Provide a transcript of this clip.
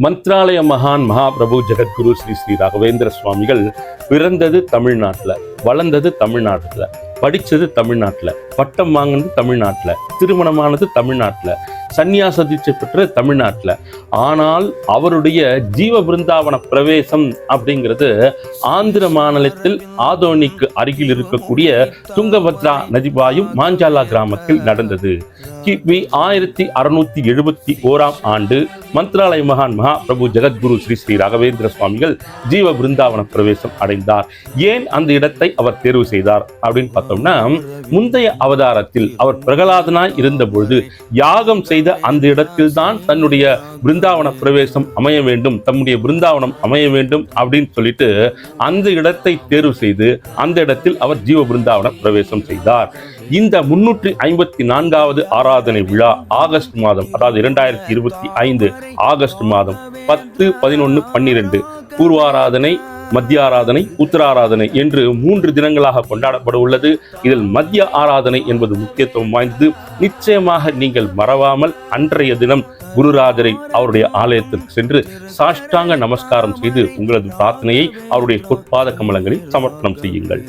மந்த்ராலய மகான் மகாபிரபு ஜெகத்குரு ஸ்ரீ ஸ்ரீ ராகவேந்திர சுவாமிகள் பிறந்தது தமிழ்நாட்டில் வளர்ந்தது தமிழ்நாட்டில் படித்தது தமிழ்நாட்டில் பட்டம் வாங்கினது தமிழ்நாட்டில் திருமணமானது தமிழ்நாட்டில் சந்நியாச தீட்சை பெற்றது தமிழ்நாட்டில். ஆனால் அவருடைய ஜீவ பிருந்தாவன பிரவேசம் அப்படிங்கிறது ஆந்திர மாநிலத்தில் ஆதோனிக்கு அருகில் இருக்கக்கூடிய துங்கபத்ரா நதிபாயும் மாஞ்சாலா கிராமத்தில் நடந்தது. கிபி ஆயிரத்தி அறுநூத்தி எழுபத்தி ஓராம் ஆண்டு மந்திராலய மகான் மகா பிரபு ஜெகத்குரு ஸ்ரீ ஸ்ரீ ராகவேந்திர சுவாமிகள் ஜீவ பிருந்தாவன பிரவேசம் அடைந்தார். ஏன் அந்த இடத்தை அவர் தேர்வு செய்தார் அப்படின்னு பார்த்தோம்னா முந்தைய அவதாரத்தில் அவர் பிரகலாதனாய் இருந்தபொழுது யாகம் செய்த அந்த இடத்தில்தான் தன்னுடைய பிருந்தாவன பிரவேசம் அமைய வேண்டும் தம்முடைய பிருந்தாவனம் அமைய வேண்டும் அப்படின்னு சொல்லிட்டு அந்த இடத்தை தேர்வு செய்து அந்த இடத்தில் அவர் ஜீவ பிருந்தாவன பிரவேசம் செய்தார். இந்த முன்னூற்றி ஐம்பத்தி நான்காவது ஆராதனை விழா ஆகஸ்ட் மாதம் அதாவது இரண்டாயிரத்தி இருபத்தி ஐந்து ஆகஸ்ட் மாதம் பத்து பதினொன்று பன்னிரெண்டு பூர்வாராதனை மத்திய ஆராதனை உத்தர ஆராதனை என்று மூன்று தினங்களாக கொண்டாடப்பட உள்ளது இதில் மத்திய ஆராதனை என்பது முக்கியத்துவம் வாய்ந்தது. நிச்சயமாக நீங்கள் மறவாமல் அன்றைய தினம் குருராஜரை அவருடைய ஆலயத்திற்கு சென்று சாஷ்டாங்க நமஸ்காரம் செய்து உங்களது பிரார்த்தனையை அவருடைய பொற்பாத கமலங்களில் சமர்ப்பணம் செய்யுங்கள்.